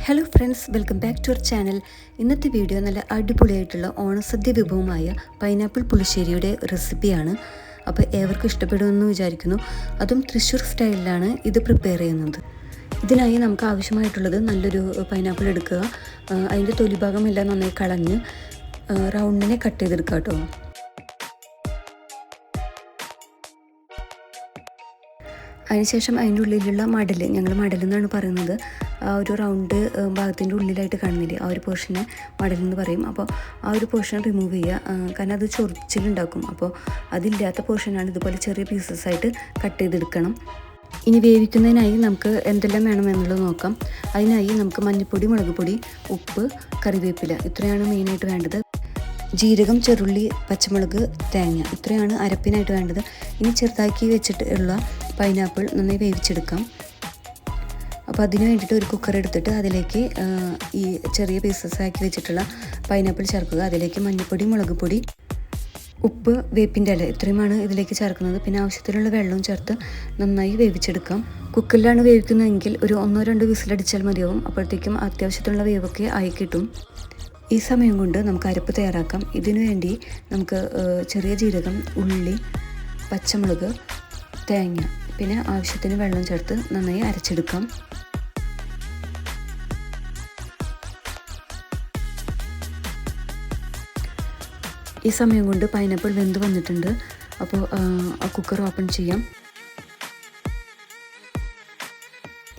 Hello friends welcome back to our channel ഇന്നത്തെ video നല്ല അടിപൊളിയായിട്ടുള്ള ഓണസദ്യ വിഭവമായ പൈനാപ്പിൾ പുളിശ്ശേരിയുടെ റെസിപ്പിയാണ് അപ്പോൾ ഏവർക്കും ഇഷ്ടപ്പെടുമെന്ന് വിചാരിക്കുന്നു. അതും തൃശ്ശൂർ സ്റ്റൈലിലാണ് ഇത് പ്രിപ്പയർ ചെയ്യുന്നത്. ഇതിനായി നമുക്ക് ആവശ്യമായിട്ടുള്ളത് നല്ലൊരു പൈനാപ്പിൾ എടുക്കുക. അതിന്റെ തൊലിഭാഗം തൊലിഭാഗമെല്ലാം നന്നായി കളഞ്ഞ് റൗണ്ടിനെ കട്ട് ചെയ്തെടുക്കുക കേട്ടോ. അതിനുശേഷം അതിന്റെ ഉള്ളിലുള്ള മടൽ ഞങ്ങൾ മടൽ എന്നാണ് പറയുന്നത്. ഒരു റൗണ്ട് ഭാഗത്തിന്റെ ഉള്ളിലായിട്ട് കാണുന്നില്ലേ? ആ ഒരു പോർഷനെ മടൽ എന്ന് പറയും. അപ്പോൾ ആ ഒരു പോർഷൻ റിമൂവ് ചെയ്യുക. ആ, കാരണം അത് ചൊറിച്ചിലുണ്ടാക്കും. അപ്പോൾ അതില്ലാത്ത പോർഷനാണ് ഇതുപോലെ ചെറിയ പീസസ് ആയിട്ട് കട്ട് ചെയ്തെടുക്കണം. ഇനി വേവിക്കുന്നതിനായി നമുക്ക് എന്തെല്ലാം വേണമെന്നുള്ളത് നോക്കാം. അതിനായി നമുക്ക് മഞ്ഞൾപ്പൊടി മുളക് പൊടി ഉപ്പ് കറിവേപ്പില ഇത്രയാണ് മെയിനായിട്ട് വേണ്ടത്. ജീരകം ചെറുള്ളി പച്ചമുളക് തേങ്ങ ഇത്രയാണ് അരപ്പിനായിട്ട് വേണ്ടത്. ഇനി ചെറുതാക്കി വെച്ചിട്ട് ഉള്ള പൈനാപ്പിൾ നന്നായി വേവിച്ചെടുക്കാം. അപ്പോൾ അതിന് വേണ്ടിയിട്ട് ഒരു കുക്കർ എടുത്തിട്ട് അതിലേക്ക് ഈ ചെറിയ പീസസ് ആക്കി വെച്ചിട്ടുള്ള പൈനാപ്പിൾ ചേർക്കുക. അതിലേക്ക് മഞ്ഞൾപ്പൊടി മുളക് പൊടി ഉപ്പ് വേപ്പിന്റെ ഇല ഇത്രയുമാണ് ഇതിലേക്ക് ചേർക്കുന്നത്. പിന്നെ ആവശ്യത്തിനുള്ള വെള്ളവും ചേർത്ത് നന്നായി വേവിച്ചെടുക്കാം. കുക്കറിലാണ് വേവിക്കുന്നതെങ്കിൽ ഒരു ഒന്നോ രണ്ടോ വിസിലടിച്ചാൽ മതിയാവും. അപ്പോഴത്തേക്കും അത്യാവശ്യത്തിനുള്ള വേവൊക്കെ ആയി കിട്ടും. ഈ സമയം കൊണ്ട് നമുക്ക് അരപ്പ് തയ്യാറാക്കാം. ഇതിനുവേണ്ടി നമുക്ക് ചെറിയ ജീരകം ഉള്ളി പച്ചമുളക് തേങ്ങ പിന്നെ ആവശ്യത്തിന് വെള്ളം ചേർത്ത് നന്നായി അരച്ചെടുക്കാം. ഈ സമയം കൊണ്ട് പൈനാപ്പിൾ വെന്ത് വന്നിട്ടുണ്ട്. അപ്പോൾ ആ കുക്കർ ഓപ്പൺ ചെയ്യാം.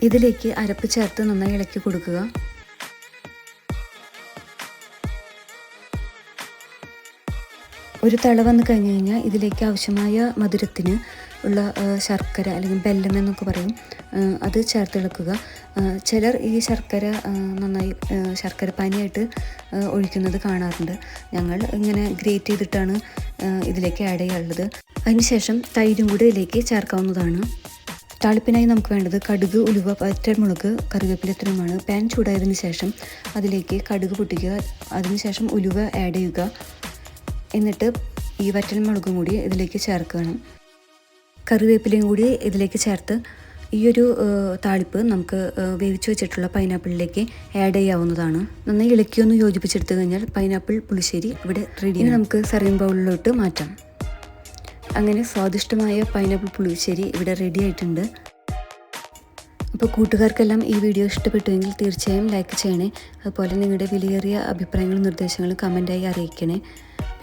ഇതിലേക്ക് അരപ്പ് ചേർത്ത് നന്നായി ഇളക്കി കൊടുക്കുക. ഒരു തിള വന്ന് കഴിഞ്ഞ് കഴിഞ്ഞാൽ ഇതിലേക്ക് ആവശ്യമായ മധുരത്തിന് ഉള്ള ശർക്കര അല്ലെങ്കിൽ ബെല്ലം എന്നൊക്കെ പറയും. അത് ചേർത്തിളക്കുക ചിലർ ഈ ശർക്കര നന്നായി ശർക്കര പാനിയായിട്ട് ഒഴിക്കുന്നത് കാണാറുണ്ട്. ഞങ്ങൾ ഇങ്ങനെ ഗ്രേറ്റ് ചെയ്തിട്ടാണ് ഇതിലേക്ക് ആഡ് ചെയ്യാറുള്ളത്. അതിനുശേഷം തൈരും കൂടി ഇതിലേക്ക് ചേർക്കാവുന്നതാണ്. താളിപ്പിനായി നമുക്ക് വേണ്ടത് കടുക് ഉലുവ പച്ചമുളക് കറിവേപ്പില ഇത്രയുമാണ് പാൻ ചൂടായതിനു ശേഷം അതിലേക്ക് കടുക് പൊട്ടിക്കുക. അതിനുശേഷം ഉലുവ ആഡ് ചെയ്യുക. എന്നിട്ട് ഈ വറ്റൽ മുളകും കൂടി ഇതിലേക്ക് ചേർക്കണം കറിവേപ്പിലയും കൂടി ഇതിലേക്ക് ചേർത്ത് ഈ ഒരു താളിപ്പ് നമുക്ക് വേവിച്ചു വെച്ചിട്ടുള്ള പൈനാപ്പിളിലേക്ക് ആഡ് ചെയ്യാവുന്നതാണ്. നന്നായി ഇളക്കിയൊന്ന് യോജിപ്പിച്ചെടുത്തു കഴിഞ്ഞാൽ പൈനാപ്പിൾ പുളിശ്ശേരി ഇവിടെ റെഡി നമുക്ക് സർവിങ് ബൗളിലോട്ട് മാറ്റാം. അങ്ങനെ സ്വാദിഷ്ടമായ പൈനാപ്പിൾ പുളിശ്ശേരി ഇവിടെ റെഡി ആയിട്ടുണ്ട്. അപ്പോൾ കൂട്ടുകാർക്കെല്ലാം ഈ വീഡിയോ ഇഷ്ടപ്പെട്ടുവെങ്കിൽ തീർച്ചയായും ലൈക്ക് ചെയ്യണേ. അതുപോലെ നിങ്ങളുടെ വിലയേറിയ അഭിപ്രായങ്ങളും നിർദ്ദേശങ്ങളും കമന്റായി അറിയിക്കണേ.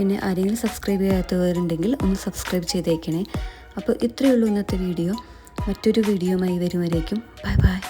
പിന്നെ ആരെങ്കിലും സബ്സ്ക്രൈബ് ചെയ്യാത്തവരുണ്ടെങ്കിൽ ഒന്ന് സബ്സ്ക്രൈബ് ചെയ്തേക്കണേ. അപ്പോൾ ഇത്രയേ ഉള്ളൂ ഇന്നത്തെ വീഡിയോ മറ്റൊരു വീഡിയോയുമായി വരുമായിരിക്കും ബൈ ബൈ